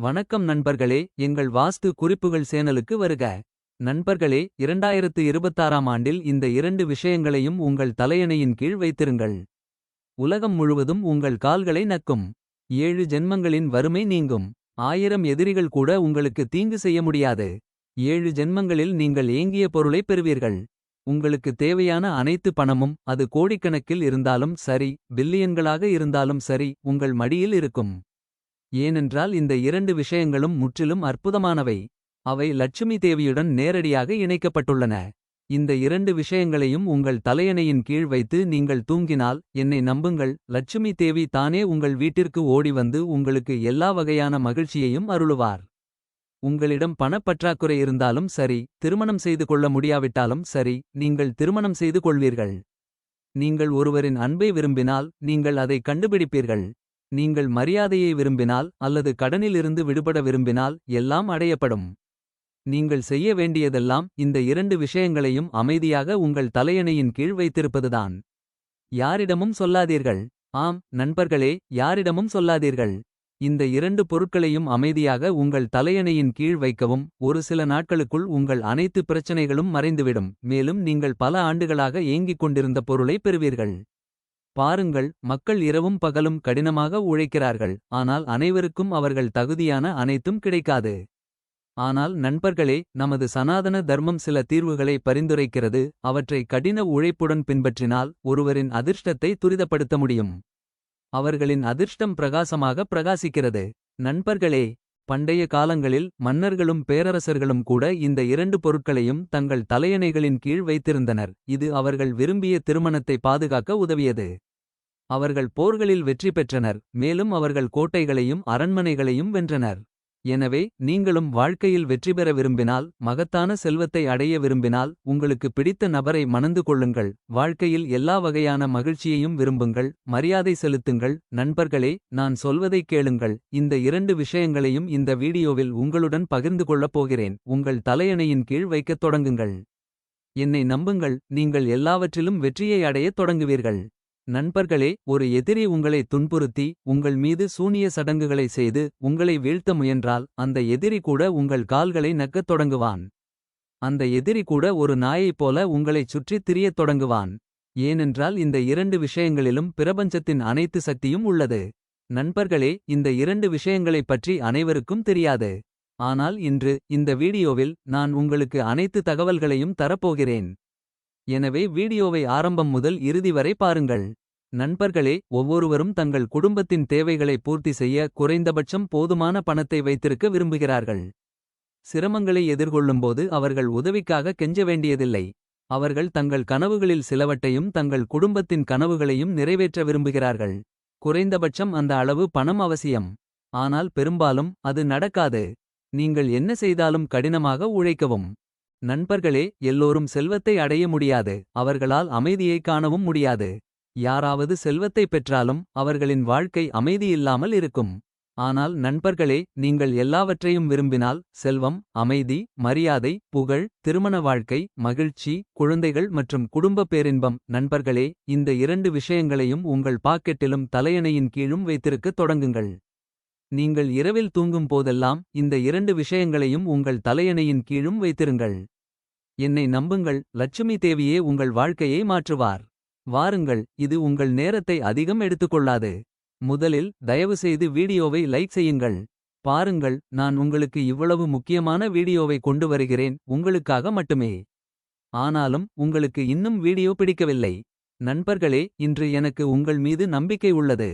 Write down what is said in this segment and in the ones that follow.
வணக்கம் நண்பர்களே எங்கள் வாஸ்து குறிப்புகள் சேனலுக்கு வருக. நண்பர்களே இரண்டாயிரத்து இருபத்தாறாம் ஆண்டில் இந்த இரண்டு விஷயங்களையும் உங்கள் தலையணையின் கீழ் வைத்திருங்கள். உலகம் முழுவதும் உங்கள் கால்களை நக்கும். ஏழு ஜென்மங்களின் வறுமை நீங்கும். ஆயிரம் எதிரிகள் கூட உங்களுக்கு தீங்கு செய்ய முடியாது. ஏழு ஜென்மங்களில் நீங்கள் ஏங்கிய பொருளைப் பெறுவீர்கள். உங்களுக்கு தேவையான அனைத்து பணமும் அது கோடிக்கணக்கில் இருந்தாலும் சரி பில்லியன்களாக இருந்தாலும் சரி உங்கள் மடியில் இருக்கும். ஏனென்றால் இந்த இரண்டு விஷயங்களும் முற்றிலும் அற்புதமானவை. அவை லட்சுமி தேவியுடன் நேரடியாக இணைக்கப்பட்டுள்ளன. இந்த இரண்டு விஷயங்களையும் உங்கள் தலையணையின் கீழ் வைத்து நீங்கள் தூங்கினால் என்னை நம்புங்கள். லட்சுமி தேவி தானே உங்கள் வீட்டிற்கு ஓடி வந்து உங்களுக்கு எல்லா வகையான மகிழ்ச்சியையும் அருளுவார். உங்களிடம் பணப்பற்றாக்குறை இருந்தாலும் சரி திருமணம் செய்து கொள்ள முடியாவிட்டாலும் சரி நீங்கள் திருமணம் செய்து கொள்வீர்கள். நீங்கள் ஒருவரின் அன்பை விரும்பினால் நீங்கள் அதை கண்டுபிடிப்பீர்கள். நீங்கள் மரியாதையை விரும்பினால் அல்லது கடனிலிருந்து விடுபட விரும்பினால் எல்லாம் அடையப்படும். நீங்கள் செய்ய வேண்டியதெல்லாம் இந்த இரண்டு விஷயங்களையும் அமைதியாக உங்கள் தலையணையின் கீழ் வைத்திருப்பதுதான். யாரிடமும் சொல்லாதீர்கள். ஆம் நண்பர்களே யாரிடமும் சொல்லாதீர்கள். இந்த இரண்டு பொருட்களையும் அமைதியாக உங்கள் தலையணையின் கீழ் வைக்கவும் ஒரு சில நாட்களுக்குள் உங்கள் அனைத்து பிரச்சனைகளும் மறைந்துவிடும். மேலும் நீங்கள் பல ஆண்டுகளாக ஏங்கிக் கொண்டிருந்த பொருளை பெறுவீர்கள். பாருங்கள் மக்கள் இரவும் பகலும் கடினமாக உழைக்கிறார்கள் ஆனால் அனைவருக்கும் அவர்கள் தகுதியான அனைத்தும் கிடைக்காது. ஆனால் நண்பர்களே நமது சனாதன தர்மம் சில தீர்வுகளை பரிந்துரைக்கிறது அவற்றை கடின உழைப்புடன் பின்பற்றினால் ஒருவரின் அதிர்ஷ்டத்தை துரிதப்படுத்த முடியும். அவர்களின் அதிர்ஷ்டம் பிரகாசமாக பிரகாசிக்கிறது. நண்பர்களே பண்டைய காலங்களில் மன்னர்களும் பேரரசர்களும் கூட இந்த இரண்டு பொருட்களையும் தங்கள் தலையணைகளின் கீழ் வைத்திருந்தனர். இது அவர்கள் விரும்பிய திருமணத்தை பாதுகாக்க உதவியது. அவர்கள் போர்களில் வெற்றி பெற்றனர் மேலும் அவர்கள் கோட்டைகளையும் அரண்மனைகளையும் வென்றனர். எனவே நீங்களும் வாழ்க்கையில் வெற்றி பெற விரும்பினால் மகத்தான செல்வத்தை அடைய விரும்பினால் உங்களுக்கு பிடித்த நபரை மணந்து கொள்ளுங்கள். வாழ்க்கையில் எல்லா வகையான மகிழ்ச்சியையும் விரும்புங்கள் மரியாதை செலுத்துங்கள். நண்பர்களே நான் சொல்வதைக் கேளுங்கள். இந்த இரண்டு விஷயங்களையும் இந்த வீடியோவில் உங்களுடன் பகிர்ந்து கொள்ளப் போகிறேன். உங்கள் தலையணையின் கீழ் வைக்கத் தொடங்குங்கள். என்னை நம்புங்கள் நீங்கள் எல்லாவற்றிலும் வெற்றியை அடையத் தொடங்குவீர்கள். நண்பர்களே ஒரு எதிரி உங்களை துன்புறுத்தி உங்கள் மீது சூனிய சடங்குகளை செய்து உங்களை வீழ்த்த முயன்றால் அந்த எதிரி கூட உங்கள் கால்களை நக்கத் தொடங்குவான். அந்த எதிரி கூட ஒரு நாயைப் போல உங்களைச் சுற்றித் திரியத் தொடங்குவான். ஏனென்றால் இந்த இரண்டு விஷயங்களிலும் பிரபஞ்சத்தின் அனைத்து சக்தியும் உள்ளது. நண்பர்களே இந்த இரண்டு விஷயங்களைப் பற்றி அனைவருக்கும் தெரியாது. ஆனால் இன்று இந்த வீடியோவில் நான் உங்களுக்கு அனைத்து தகவல்களையும் தரப்போகிறேன். எனவே வீடியோவை ஆரம்பம் முதல் இறுதி வரை பாருங்கள். நண்பர்களே ஒவ்வொருவரும் தங்கள் குடும்பத்தின் தேவைகளை பூர்த்தி செய்ய குறைந்தபட்சம் போதுமான பணத்தை வைத்திருக்க விரும்புகிறார்கள். சிரமங்களை எதிர்கொள்ளும்போது அவர்கள் உதவிக்காக கெஞ்ச வேண்டியதில்லை. அவர்கள் தங்கள் கனவுகளில் சிலவற்றையும் தங்கள் குடும்பத்தின் கனவுகளையும் நிறைவேற்ற விரும்புகிறார்கள். குறைந்தபட்சம் அந்த அளவு பணம் அவசியம். ஆனால் பெரும்பாலும் அது நடக்காது. நீங்கள் என்ன செய்தாலும் கடினமாக உழைக்கவும். நண்பர்களே எல்லோரும் செல்வத்தை அடைய முடியாது. அவர்களால் அமைதியை காணவும் முடியாது. யாராவது செல்வத்தை பெற்றாலும் அவர்களின் வாழ்க்கை அமைதியில்லாமல் இருக்கும். ஆனால் நண்பர்களே நீங்கள் எல்லாவற்றையும் விரும்பினால் செல்வம் அமைதி மரியாதை புகழ் திருமண வாழ்க்கை மகிழ்ச்சி குழந்தைகள் மற்றும் குடும்ப பேரின்பம். நண்பர்களே இந்த இரண்டு விஷயங்களையும் உங்கள் பாக்கெட்டிலும் தலையணையின் கீழும் வைத்திருக்கத் தொடங்குங்கள். நீங்கள் இரவில் தூங்கும் போதெல்லாம் இந்த இரண்டு விஷயங்களையும் உங்கள் தலையணையின் கீழும் வைத்திருங்கள். என்னை நம்புங்கள் லட்சுமி தேவியே உங்கள் வாழ்க்கையை மாற்றுவார். வாருங்கள் இது உங்கள் நேரத்தை அதிகம் எடுத்துக்கொள்ளாது. முதலில் தயவுசெய்து வீடியோவை லைக் செய்யுங்கள். பாருங்கள் நான் உங்களுக்கு இவ்வளவு முக்கியமான வீடியோவை கொண்டு வருகிறேன் உங்களுக்காக மட்டுமே. ஆனாலும் உங்களுக்கு இன்னும் வீடியோ பிடிக்கவில்லை. நண்பர்களே இன்று எனக்கு உங்கள் மீது நம்பிக்கை உள்ளது.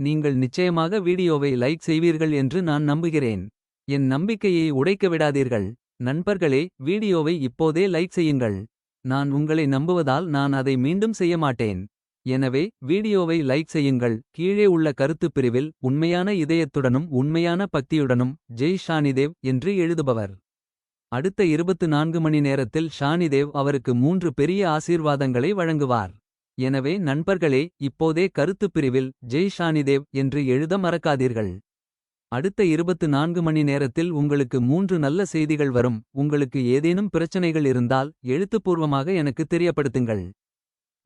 நீங்கள் நிச்சயமாக வீடியோவை லைக் செய்வீர்கள் என்று நான் நம்புகிறேன். என் நம்பிக்கையை உடைக்க விடாதீர்கள். நண்பர்களே வீடியோவை இப்போதே லைக் செய்யுங்கள். நான் உங்களை நம்புவதால் நான் அதை மீண்டும் செய்ய மாட்டேன். எனவே வீடியோவை லைக் செய்யுங்கள். கீழே உள்ள கருத்துப் பிரிவில் உண்மையான இதயத்துடனும் உண்மையான பக்தியுடனும் ஜெய் ஷானிதேவ் என்று எழுதுபவர். அடுத்த இருபத்து நான்கு மணி நேரத்தில் ஷானிதேவ் அவருக்கு மூன்று பெரிய ஆசீர்வாதங்களை வழங்குவார். எனவே நண்பர்களே இப்போதே கருத்துப் பிரிவில் ஜெய் ஷானிதேவ் என்று எழுத மறக்காதீர்கள். அடுத்த இருபத்து நான்கு மணி நேரத்தில் உங்களுக்கு மூன்று நல்ல செய்திகள் வரும். உங்களுக்கு ஏதேனும் பிரச்சனைகள் இருந்தால் எழுத்துப்பூர்வமாக எனக்கு தெரியப்படுத்துங்கள்.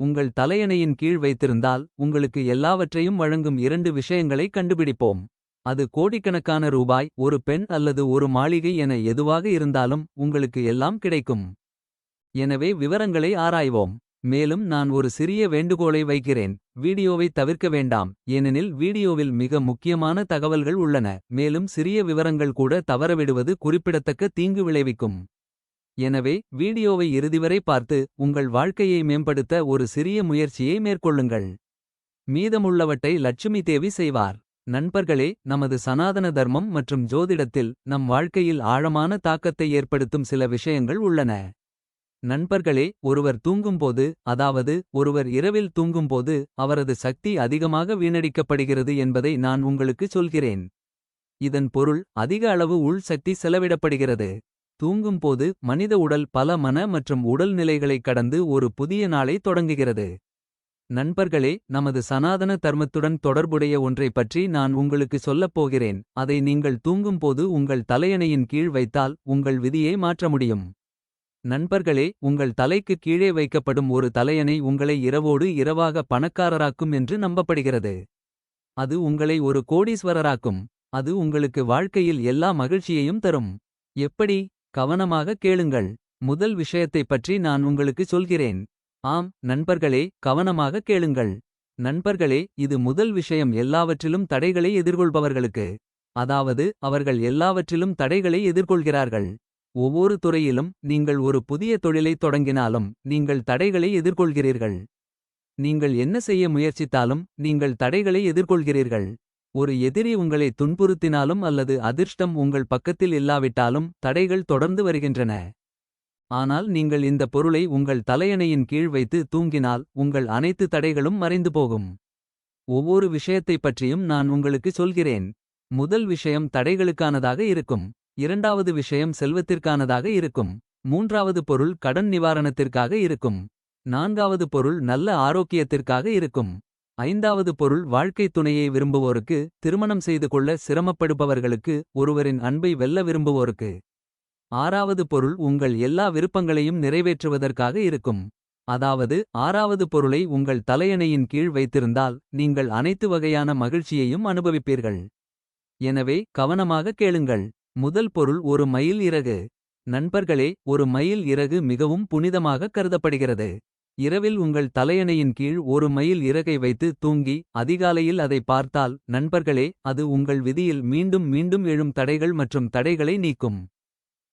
உங்கள் தலையணையின் கீழ் வைத்திருந்தால் உங்களுக்கு எல்லாவற்றையும் வழங்கும் இரண்டு விஷயங்களை கண்டுபிடிப்போம். அது கோடிக்கணக்கான ரூபாய் ஒரு பெண் அல்லது ஒரு மாளிகை என எதுவாக இருந்தாலும் உங்களுக்கு எல்லாம் கிடைக்கும். எனவே விவரங்களை ஆராய்வோம். மேலும் நான் ஒரு சிறிய வேண்டுகோளை வைக்கிறேன். வீடியோவை தவிர்க்க வேண்டாம். ஏனெனில் வீடியோவில் மிக முக்கியமான தகவல்கள் உள்ளன. மேலும் சிறிய விவரங்கள் கூட தவறவிடுவது குறிப்பிடத்தக்க தீங்கு விளைவிக்கும். எனவே வீடியோவை இறுதிவரை பார்த்து உங்கள் வாழ்க்கையை மேம்படுத்த ஒரு சிறிய முயற்சியை மேற்கொள்ளுங்கள். மீதமுள்ளவற்றை லட்சுமி தேவி செய்வார். நண்பர்களே நமது சனாதன தர்மம் மற்றும் ஜோதிடத்தில் நம் வாழ்க்கையில் ஆழமான தாக்கத்தை ஏற்படுத்தும் சில விஷயங்கள் உள்ளன. நண்பர்களே ஒருவர் தூங்கும்போது அதாவது ஒருவர் இரவில் தூங்கும்போது அவரது சக்தி அதிகமாக வீணடிக்கப்படுகிறது என்பதை நான் உங்களுக்கு சொல்கிறேன். இதன் பொருள் அதிக அளவு உள் சக்தி செலவிடப்படுகிறது. தூங்கும்போது மனித உடல் பல மன மற்றும் உடல் நிலைகளைக் கடந்து ஒரு புதிய நாளை தொடங்குகிறது. நண்பர்களே நமது சனாதன தர்மத்துடன் தொடர்புடைய ஒன்றை பற்றி நான் உங்களுக்கு சொல்லப் போகிறேன். அதை நீங்கள் தூங்கும்போது உங்கள் தலையணையின் கீழ் வைத்தால் உங்கள் விதியை மாற்ற முடியும். நண்பர்களே உங்கள் தலைக்கு கீழே வைக்கப்படும் ஒரு தலையணை உங்களை இரவோடு இரவாக பணக்காரராக்கும் என்று நம்பப்படுகிறது. அது உங்களை ஒரு கோடீஸ்வரராக்கும். அது உங்களுக்கு வாழ்க்கையில் எல்லா மகிழ்ச்சியையும் தரும். எப்படி? கவனமாக கேளுங்கள். முதல் விஷயத்தைப் பற்றி நான் உங்களுக்கு சொல்கிறேன். ஆம் நண்பர்களே கவனமாக கேளுங்கள். நண்பர்களே இது முதல் விஷயம் எல்லாவற்றிலும் தடைகளை எதிர்கொள்பவர்களுக்கு. அதாவது அவர்கள் எல்லாவற்றிலும் தடைகளை எதிர்கொள்கிறார்கள். ஒவ்வொரு துறையிலும் நீங்கள் ஒரு புதிய தொழிலைத் தொடங்கினாலும் நீங்கள் தடைகளை எதிர்கொள்கிறீர்கள். நீங்கள் என்ன செய்ய முயற்சித்தாலும் நீங்கள் தடைகளை எதிர்கொள்கிறீர்கள். ஒரு எதிரி உங்களை துன்புறுத்தினாலும் அல்லது அதிர்ஷ்டம் உங்கள் பக்கத்தில் இல்லாவிட்டாலும் தடைகள் தொடர்ந்து வருகின்றன. ஆனால் நீங்கள் இந்த பொருளை உங்கள் தலையணையின் கீழ் வைத்து தூங்கினால் உங்கள் அனைத்து தடைகளும் மறைந்து போகும். ஒவ்வொரு விஷயத்தைப் பற்றியும் நான் உங்களுக்கு சொல்கிறேன். முதல் விஷயம் தடைகளுக்கானதாக இருக்கும். இரண்டாவது விஷயம் செல்வத்திற்கானதாக இருக்கும். மூன்றாவது பொருள் கடன் நிவாரணத்திற்காக இருக்கும். நான்காவது பொருள் நல்ல ஆரோக்கியத்திற்காக இருக்கும். ஐந்தாவது பொருள் வாழ்க்கைத் துணையை விரும்புவோருக்கு திருமணம் செய்து கொள்ள சிரமப்படுபவர்களுக்கு ஒருவரின் அன்பை வெல்ல விரும்புவோருக்கு. ஆறாவது பொருள் உங்கள் எல்லா விருப்பங்களையும் நிறைவேற்றுவதற்காக இருக்கும். அதாவது ஆறாவது பொருளை உங்கள் தலையணையின் கீழ் வைத்திருந்தால் நீங்கள் அனைத்து வகையான மகிழ்ச்சியையும் அனுபவிப்பீர்கள். எனவே கவனமாக கேளுங்கள். முதல் பொருள் ஒரு மயில் இறகு. நண்பர்களே ஒரு மயில் இறகு மிகவும் புனிதமாக கருதப்படுகிறது. இரவில் உங்கள் தலையணையின் கீழ் ஒரு மயில் இறகை வைத்து தூங்கி அதிகாலையில் அதை பார்த்தால் நண்பர்களே அது உங்கள் விதியில் மீண்டும் மீண்டும் எழும் தடைகள் மற்றும் தடைகளை நீக்கும்.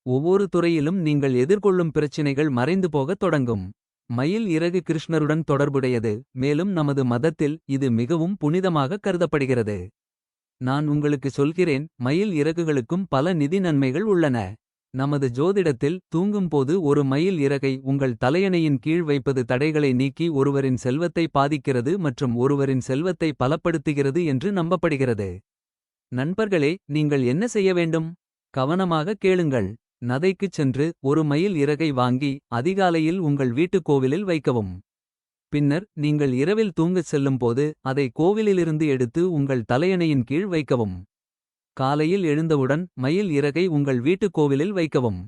ஒவ்வொரு துறையிலும் நீங்கள் எதிர்கொள்ளும் பிரச்சினைகள் மறைந்து போகத் தொடங்கும். மயில் இறகு கிருஷ்ணருடன் தொடர்புடையது மேலும் நமது மதத்தில் இது மிகவும் புனிதமாக கருதப்படுகிறது. நான் உங்களுக்கு சொல்கிறேன் மயில் இறகுகளுக்கும் பல நிதி நன்மைகள் உள்ளன. நமது ஜோதிடத்தில் தூங்கும்போது ஒரு மயில் இறகை உங்கள் தலையணையின் கீழ் வைப்பது தடைகளை நீக்கி ஒருவரின் செல்வத்தை பாதிக்கிறது மற்றும் ஒருவரின் செல்வத்தை பலப்படுத்துகிறது என்று நம்பப்படுகிறது. நண்பர்களே நீங்கள் என்ன செய்ய வேண்டும்? கவனமாக கேளுங்கள். நதைக்குச் சென்று ஒரு மயில் இறகை வாங்கி அதிகாலையில் உங்கள் வீட்டுக் கோவிலில் வைக்கவும். பின்னர் நீங்கள் இரவில் தூங்கச் செல்லும்போது அதை கோவிலிலிருந்து எடுத்து உங்கள் தலையணையின் கீழ் வைக்கவும். காலையில் எழுந்தவுடன் மயில் இறகை உங்கள் வீட்டுக் கோவிலில் வைக்கவும்.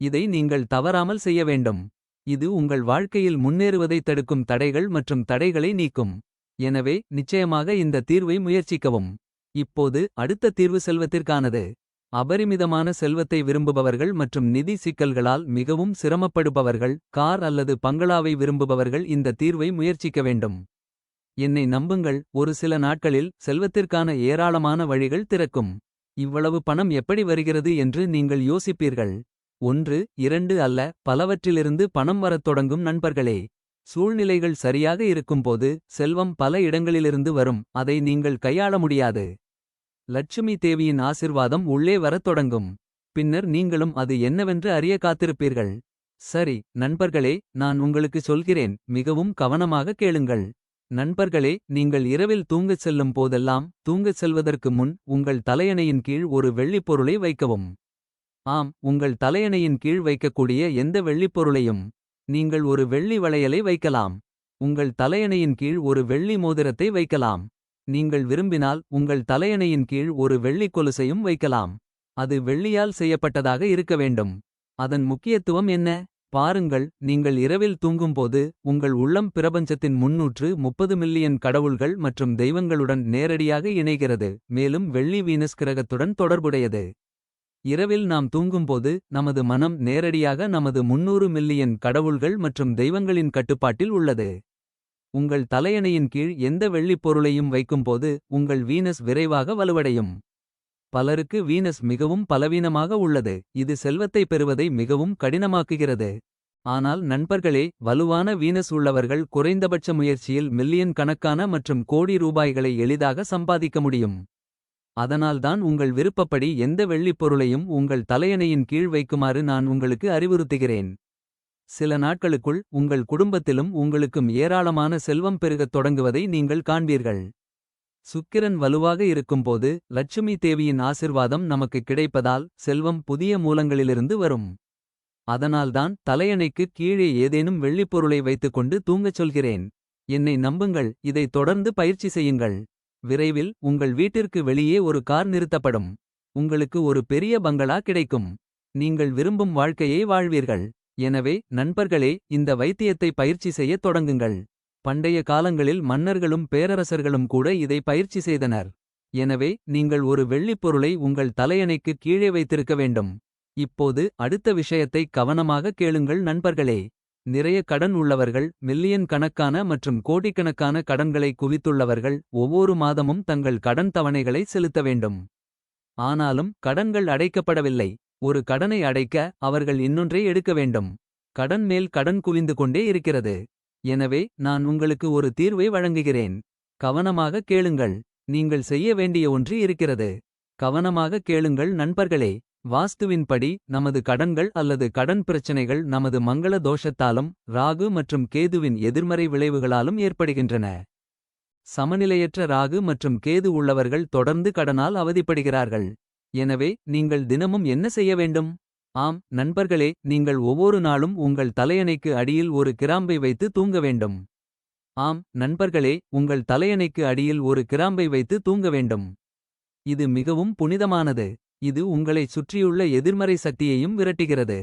இதை நீங்கள் தவறாமல் செய்ய வேண்டும். இது உங்கள் வாழ்க்கையில் முன்னேறுவதைத் தடுக்கும் தடைகள் மற்றும் தடைகளை நீக்கும். எனவே நிச்சயமாக இந்த தீர்வை முயற்சிக்கவும். இப்போது அடுத்த தீர்வு செல்வத்திற்கானது அபரிமிதமான செல்வத்தை விரும்புபவர்கள் மற்றும் நிதி சிக்கல்களால் மிகவும் சிரமப்படுபவர்கள் கார் அல்லது பங்களாவை விரும்புபவர்கள் இந்த தீர்வை முயற்சிக்க வேண்டும். என்னை நம்புங்கள் ஒரு சில நாட்களில் செல்வத்திற்கான ஏராளமான வழிகள் திறக்கும். இவ்வளவு பணம் எப்படி வருகிறது என்று நீங்கள் யோசிப்பீர்கள். ஒன்று இரண்டு அல்ல பலவற்றிலிருந்து பணம் வரத் தொடங்கும் நண்பர்களே. சூழ்நிலைகள் சரியாக இருக்கும்போது செல்வம் பல இடங்களிலிருந்து வரும் அதை நீங்கள் கையாள முடியாது. லட்சுமி தேவியின் ஆசிர்வாதம் உள்ளே வரத் தொடங்கும். பின்னர் நீங்களும் அது என்னவென்று அறிய காத்திருப்பீர்கள். சரி நண்பர்களே நான் உங்களுக்கு சொல்கிறேன். மிகவும் கவனமாக கேளுங்கள். நண்பர்களே நீங்கள் இரவில் தூங்கச் செல்லும் போதெல்லாம் தூங்கச் செல்வதற்கு முன் உங்கள் தலையணையின் கீழ் ஒரு வெள்ளிப் பொருளை வைக்கவும். ஆம் உங்கள் தலையணையின் கீழ் வைக்கக்கூடிய எந்த வெள்ளிப் பொருளையும் நீங்கள் ஒரு வெள்ளி வளையலை வைக்கலாம். உங்கள் தலையணையின் கீழ் ஒரு வெள்ளி மோதிரத்தை வைக்கலாம். நீங்கள் விரும்பினால் உங்கள் தலையணையின் கீழ் ஒரு வெள்ளி கொலுசையும் வைக்கலாம். அது வெள்ளியால் செய்யப்பட்டதாக இருக்க வேண்டும். அதன் முக்கியத்துவம் என்ன? பாருங்கள் நீங்கள் இரவில் தூங்கும்போது உங்கள் உள்ளம் பிரபஞ்சத்தின் முன்னூற்று முப்பது மில்லியன் கடவுள்கள் மற்றும் தெய்வங்களுடன் நேரடியாக இணைகிறது மேலும் வெள்ளி வீனஸ் கிரகத்துடன் தொடர்புடையது. இரவில் நாம் தூங்கும்போது நமது மனம் நேரடியாக நமது முன்னூறு மில்லியன் கடவுள்கள் மற்றும் தெய்வங்களின் கட்டுப்பாட்டில் உள்ளது. உங்கள் தலையணையின் கீழ் எந்த வெள்ளிப் பொருளையும் வைக்கும்போது உங்கள் வீனஸ் விரைவாக வலுவடையும். பலருக்கு வீனஸ் மிகவும் பலவீனமாக உள்ளது. இது செல்வத்தை பெறுவதை மிகவும் கடினமாக்குகிறது. ஆனால் நண்பர்களே வலுவான வீனஸ் உள்ளவர்கள் குறைந்தபட்ச முயற்சியில் மில்லியன் கணக்கான மற்றும் கோடி ரூபாய்களை எளிதாக சம்பாதிக்க முடியும். அதனால்தான் உங்கள் விருப்பப்படி எந்த வெள்ளிப் பொருளையும் உங்கள் தலையணையின் கீழ் வைக்குமாறு நான் உங்களுக்கு அறிவுறுத்துகிறேன். சில நாட்களுக்குள் உங்கள் குடும்பத்திலும் உங்களுக்கும் ஏராளமான செல்வம் பெருகத் தொடங்குவதை நீங்கள் காண்பீர்கள். சுக்கிரன் வலுவாக இருக்கும்போது லட்சுமி தேவியின் ஆசிர்வாதம் நமக்கு கிடைப்பதால் செல்வம் புதிய மூலங்களிலிருந்து வரும். அதனால்தான் தலையணைக்கு கீழே ஏதேனும் வெள்ளிப் பொருளை வைத்துக்கொண்டு தூங்கச் சொல்கிறேன். என்னை நம்புங்கள் இதை தொடர்ந்து பயிற்சி செய்யுங்கள். விரைவில் உங்கள் வீட்டிற்கு வெளியே ஒரு கார் நிறுத்தப்படும். உங்களுக்கு ஒரு பெரிய பங்களா கிடைக்கும். நீங்கள் விரும்பும் வாழ்க்கையை வாழ்வீர்கள். எனவே நண்பர்களே இந்த வைத்தியத்தை பயிற்சி செய்யத் தொடங்குங்கள். பண்டைய காலங்களில் மன்னர்களும் பேரரசர்களும் கூட இதை பயிற்சி செய்தனர். எனவே நீங்கள் ஒரு வெள்ளிப் பொருளை உங்கள் தலையணைக்கு கீழே வைத்திருக்க வேண்டும். இப்போது அடுத்த விஷயத்தை கவனமாக கேளுங்கள் நண்பர்களே. நிறைய கடன் உள்ளவர்கள் மில்லியன் கணக்கான மற்றும் கோடிக்கணக்கான கடன்களை குவித்துள்ளவர்கள் ஒவ்வொரு மாதமும் தங்கள் கடன் தவணைகளை செலுத்த வேண்டும். ஆனாலும் கடன்கள் அடைக்கப்படவில்லை. ஒரு கடனை அடைக்க அவர்கள் இன்னொன்றை எடுக்க வேண்டும். கடன் மேல் கடன் குவிந்து கொண்டே இருக்கிறது. எனவே நான் உங்களுக்கு ஒரு தீர்வை வழங்குகிறேன். கவனமாக கேளுங்கள். நீங்கள் செய்ய வேண்டிய ஒன்று இருக்கிறது. கவனமாக கேளுங்கள் நண்பர்களே. வாஸ்துவின்படி நமது கடன்கள் அல்லது கடன் பிரச்சினைகள் நமது மங்கள தோஷத்தாலும் ராகு மற்றும் கேதுவின் எதிர்மறை விளைவுகளாலும் ஏற்படுகின்றன. சமநிலையற்ற ராகு மற்றும் கேது உள்ளவர்கள் தொடர்ந்து கடனால் அவதிப்படுகிறார்கள். எனவே நீங்கள் தினமும் என்ன செய்ய வேண்டும்? ஆம் நண்பர்களே நீங்கள் ஒவ்வொரு நாளும் உங்கள் தலையணைக்கு அடியில் ஒரு கிராம்பை வைத்து தூங்க வேண்டும். ஆம் நண்பர்களே உங்கள் தலையணைக்கு அடியில் ஒரு கிராம்பை வைத்து தூங்க வேண்டும். இது மிகவும் புனிதமானது. இது உங்களைச் சுற்றியுள்ள எதிர்மறை சக்தியையும் விரட்டுகிறது.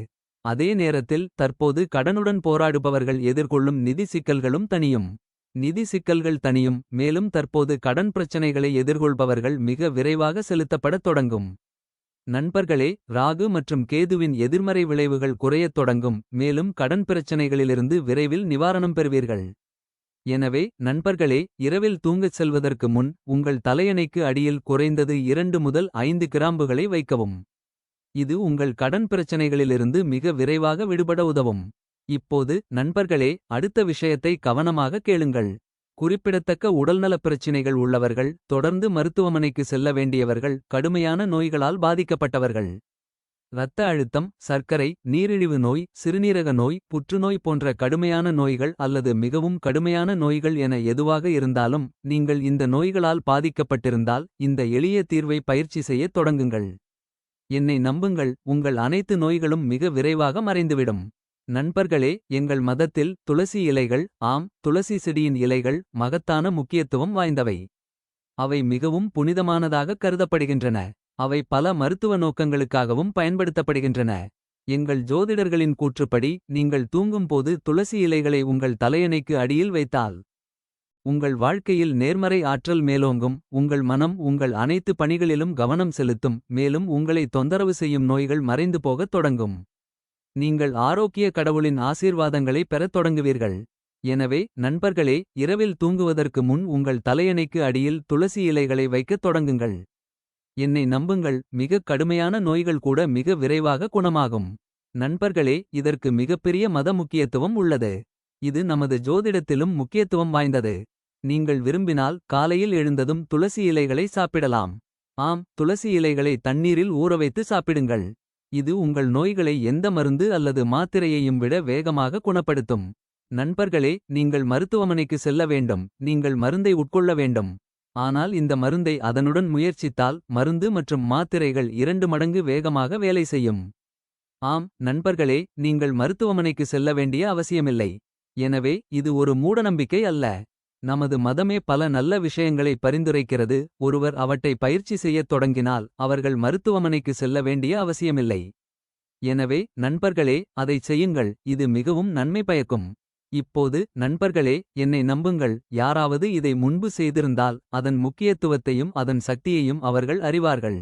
அதே நேரத்தில் தற்போது கடனுடன் போராடுபவர்கள் எதிர்கொள்ளும் நிதி சிக்கல்களும் தனியும் நிதி சிக்கல்கள் தனியும் மேலும் தற்போது கடன் பிரச்சனைகளை எதிர்கொள்பவர்கள் மிக விரைவாக செலுத்தப்படத் தொடங்கும். நண்பர்களே ராகு மற்றும் கேதுவின் எதிர்மறை விளைவுகள் குறையத் தொடங்கும் மேலும் கடன் பிரச்சனைகளிலிருந்து விரைவில் நிவாரணம் பெறுவீர்கள். எனவே நண்பர்களே இரவில் தூங்கச் செல்வதற்கு முன் உங்கள் தலையணைக்கு அடியில் குறைந்தது இரண்டு முதல் ஐந்து கிராம்புகளை வைக்கவும். இது உங்கள் கடன் பிரச்சனைகளிலிருந்து மிக விரைவாக விடுபட உதவும். இப்போது நண்பர்களே அடுத்த விஷயத்தை கவனமாக கேளுங்கள். குறிப்பிடத்தக்க உடல்நலப் பிரச்சினைகள் உள்ளவர்கள் தொடர்ந்து மருத்துவமனைக்கு செல்ல வேண்டியவர்கள் கடுமையான நோய்களால் பாதிக்கப்பட்டவர்கள். இரத்த அழுத்தம் சர்க்கரை நீரிழிவு நோய் சிறுநீரக நோய் புற்றுநோய் போன்ற கடுமையான நோய்கள் அல்லது மிகவும் கடுமையான நோய்கள் என எதுவாக இருந்தாலும் நீங்கள் இந்த நோய்களால் பாதிக்கப்பட்டிருந்தால் இந்த எளிய தீர்வை பயிற்சி செய்யத் தொடங்குங்கள். என்னை நம்புங்கள் உங்கள் அனைத்து நோய்களும் மிக விரைவாக மறைந்துவிடும். நண்பர்களே எங்கள் மதத்தில் துளசி இலைகள் ஆம் துளசி செடியின் இலைகள் மகத்தான முக்கியத்துவம் வாய்ந்தவை. அவை மிகவும் புனிதமானதாக கருதப்படுகின்றன. அவை பல மருத்துவ நோக்கங்களுக்காகவும் பயன்படுத்தப்படுகின்றன. எங்கள் ஜோதிடர்களின் கூற்றுப்படி நீங்கள் தூங்கும்போது துளசி இலைகளை உங்கள் தலையணைக்கு அடியில் வைத்தால் உங்கள் வாழ்க்கையில் நேர்மறை ஆற்றல் மேலோங்கும் உங்கள் மனம் உங்கள் அனைத்து பணிகளிலும் கவனம் செலுத்தும் மேலும் உங்களை தொந்தரவு செய்யும் நோய்கள் மறைந்து போகத் தொடங்கும். நீங்கள் ஆரோக்கிய கடவுளின் ஆசீர்வாதங்களை பெறத் தொடங்குவீர்கள். எனவே நண்பர்களே இரவில் தூங்குவதற்கு முன் உங்கள் தலையணைக்கு அடியில் துளசி இலைகளை வைக்கத் தொடங்குங்கள். என்னை நம்புங்கள் மிகக் கடுமையான நோய்கள் கூட மிக விரைவாக குணமாகும். நண்பர்களே இதற்கு மிகப்பெரிய மத முக்கியத்துவம் உள்ளது. இது நமது ஜோதிடத்திலும் முக்கியத்துவம் வாய்ந்தது. நீங்கள் விரும்பினால் காலையில் எழுந்ததும் துளசி இலைகளை சாப்பிடலாம். ஆம் துளசி இலைகளை தண்ணீரில் ஊறவைத்து சாப்பிடுங்கள். இது உங்கள் நோய்களை எந்த மருந்து அல்லது மாத்திரையையும் விட வேகமாக குணப்படுத்தும். நண்பர்களே நீங்கள் மருத்துவமனைக்கு செல்ல வேண்டும். நீங்கள் மருந்தை உட்கொள்ள வேண்டும். ஆனால் இந்த மருந்தை அதனுடன் முயற்சித்தால் மருந்து மற்றும் மாத்திரைகள் இரண்டு மடங்கு வேகமாக வேலை செய்யும். ஆம் நண்பர்களே நீங்கள் மருத்துவமனைக்கு செல்ல வேண்டிய அவசியமில்லை. எனவே இது ஒரு மூடநம்பிக்கை அல்ல. நமது மதமே பல நல்ல விஷயங்களை பரிந்துரைக்கிறது. ஒருவர் அவற்றை பயிற்சி செய்யத் தொடங்கினால் அவர்கள் மருத்துவமனைக்கு செல்ல வேண்டிய அவசியமில்லை. எனவே நண்பர்களே அதைச் செய்யுங்கள். இது மிகவும் நன்மை பயக்கும். இப்போது நண்பர்களே என்னை நம்புங்கள். யாராவது இதை முன்பு செய்திருந்தால் அதன் முக்கியத்துவத்தையும் அதன் சக்தியையும் அவர்கள் அறிவார்கள்.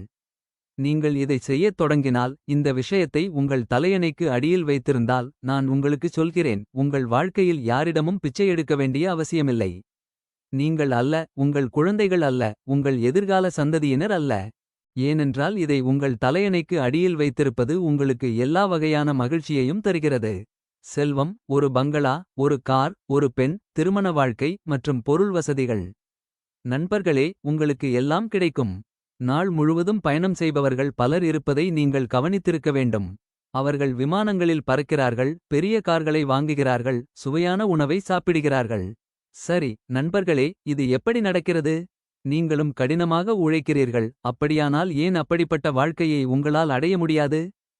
நீங்கள் இதைச் செய்யத் தொடங்கினால் இந்த விஷயத்தை உங்கள் தலையணைக்கு அடியில் வைத்திருந்தால் நான் உங்களுக்குச் சொல்கிறேன். உங்கள் வாழ்க்கையில் யாரிடமும் பிச்சை எடுக்க வேண்டிய அவசியமில்லை. நீங்கள் அல்ல உங்கள் குழந்தைகள் அல்ல உங்கள் எதிர்கால சந்ததியினர் அல்ல. ஏனென்றால் இதை உங்கள் தலையணைக்கு அடியில் வைத்திருப்பது உங்களுக்கு எல்லா வகையான மகிழ்ச்சியையும் தருகிறது. செல்வம் ஒரு பங்களா ஒரு கார் ஒரு பெண் திருமண வாழ்க்கை மற்றும் பொருள் வசதிகள். நண்பர்களே உங்களுக்கு எல்லாம் கிடைக்கும். நாள் முழுவதும் பயணம் செய்பவர்கள் பலர் இருப்பதை நீங்கள் கவனித்திருக்க வேண்டும். அவர்கள் விமானங்களில் பறக்கிறார்கள் பெரிய கார்களை வாங்குகிறார்கள் சுவையான உணவை சாப்பிடுகிறார்கள். சரி நண்பர்களே இது எப்படி நடக்கிறது? நீங்களும் கடினமாக உழைக்கிறீர்கள். அப்படியானால் ஏன் அப்படிப்பட்ட வாழ்க்கையை உங்களால் அடைய முடியாது?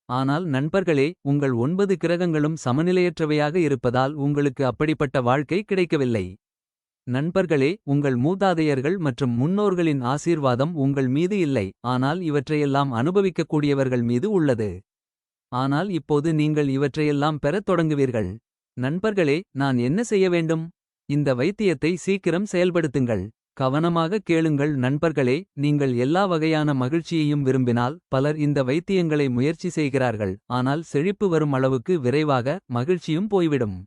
ஆனால் நண்பர்களே உங்கள் ஒன்பது கிரகங்களும் சமநிலையற்றவையாக இருப்பதால் உங்களுக்கு அப்படிப்பட்ட வாழ்க்கை கிடைக்கவில்லை. நண்பர்களே உங்கள் மூதாதையர்கள் மற்றும் முன்னோர்களின் ஆசீர்வாதம் உங்கள் மீது இல்லை. ஆனால் இவற்றையெல்லாம் அனுபவிக்கக்கூடியவர்கள் மீது உள்ளது. ஆனால் இப்போது நீங்கள் இவற்றையெல்லாம் பெறத் தொடங்குவீர்கள். நண்பர்களே நான் என்ன செய்ய வேண்டும்? இந்த வைத்தியத்தை சீக்கிரம் செயல்படுத்துங்கள். கவனமாக கேளுங்கள் நண்பர்களே நீங்கள் எல்லா வகையான மகிழ்ச்சியையும் விரும்பினால் பலர் இந்த வைத்தியங்களை முயற்சி செய்கிறார்கள் ஆனால் செழிப்பு வரும் அளவுக்கு விரைவாக மகிழ்ச்சியும் போய்விடும்.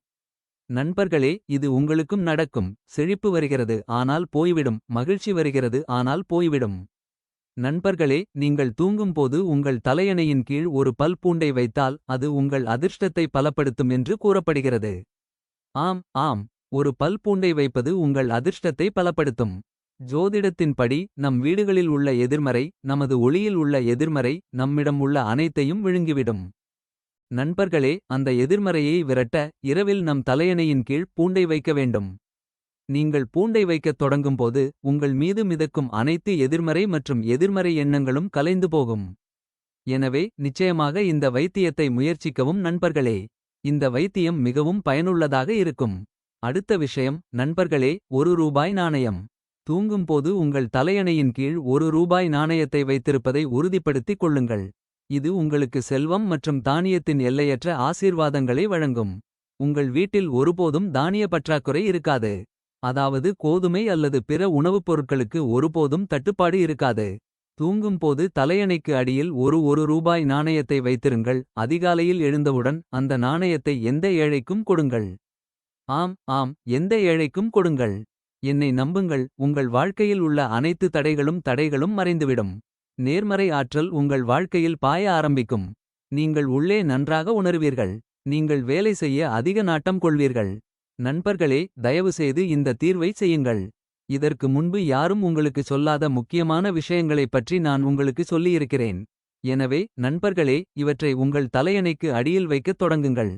நண்பர்களே இது உங்களுக்கும் நடக்கும் செழிப்பு வருகிறது ஆனால் போய்விடும் மகிழ்ச்சி வருகிறது ஆனால் போய்விடும். நண்பர்களே நீங்கள் தூங்கும்போது உங்கள் தலையணையின் கீழ் ஒரு பல் பூண்டை வைத்தால் அது உங்கள் அதிர்ஷ்டத்தை பலப்படுத்தும் என்று கூறப்படுகிறது. ஆம் ஆம் ஒரு பல் பூண்டை வைப்பது உங்கள் அதிர்ஷ்டத்தை பலப்படுத்தும். ஜோதிடத்தின்படி நம் வீடுகளில் உள்ள எதிர்மறை நமது ஒளியில் உள்ள எதிர்மறை நம்மிடம் உள்ள அனைத்தையும் விழுங்கிவிடும். நண்பர்களே அந்த எதிர்மறையை விரட்ட இரவில் நம் தலையணையின் கீழ் பூண்டை வைக்க வேண்டும். நீங்கள் பூண்டை வைக்கத் தொடங்கும்போது உங்கள் மீது மிதக்கும் அனைத்து எதிர்மறை மற்றும் எதிர்மறை எண்ணங்களும் கலைந்து போகும். எனவே நிச்சயமாக இந்த வைத்தியத்தை முயற்சிக்கவும் நண்பர்களே. இந்த வைத்தியம் மிகவும் பயனுள்ளதாக இருக்கும். அடுத்த விஷயம் நண்பர்களே ஒரு ரூபாய் நாணயம். தூங்கும்போது உங்கள் தலையணையின் கீழ் ஒரு ரூபாய் நாணயத்தை வைத்திருப்பதை உறுதிப்படுத்திக் கொள்ளுங்கள். இது உங்களுக்கு செல்வம் மற்றும் தானியத்தின் எல்லையற்ற ஆசீர்வாதங்களை வழங்கும். உங்கள் வீட்டில் ஒருபோதும் தானிய பற்றாக்குறை இருக்காது. அதாவது கோதுமை அல்லது பிற உணவுப் பொருட்களுக்கு ஒருபோதும் தட்டுப்பாடு இருக்காது. தூங்கும்போது தலையணைக்கு அடியில் ஒரு ஒரு ரூபாய் நாணயத்தை வைத்திருங்கள். அதிகாலையில் எழுந்தவுடன் அந்த நாணயத்தை எந்த ஏழைக்கும் கொடுங்கள். ஆம் ஆம் எந்த ஏழைக்கும் கொடுங்கள். என்னை நம்புங்கள் உங்கள் வாழ்க்கையில் உள்ள அனைத்து தடைகளும் தடைகளும் மறைந்துவிடும். நேர்மறை ஆற்றல் உங்கள் வாழ்க்கையில் பாய ஆரம்பிக்கும். நீங்கள் உள்ளே நன்றாக உணர்வீர்கள். நீங்கள் வேலை செய்ய அதிக நாட்டம் கொள்வீர்கள். நண்பர்களே தயவுசெய்து இந்த தீர்வை செய்யுங்கள். இதற்கு முன்பு யாரும் உங்களுக்கு சொல்லாத முக்கியமான விஷயங்களைப் பற்றி நான் உங்களுக்கு சொல்லியிருக்கிறேன். எனவே நண்பர்களே இவற்றை உங்கள் தலையணைக்கு அடியில் வைக்கத் தொடங்குங்கள்.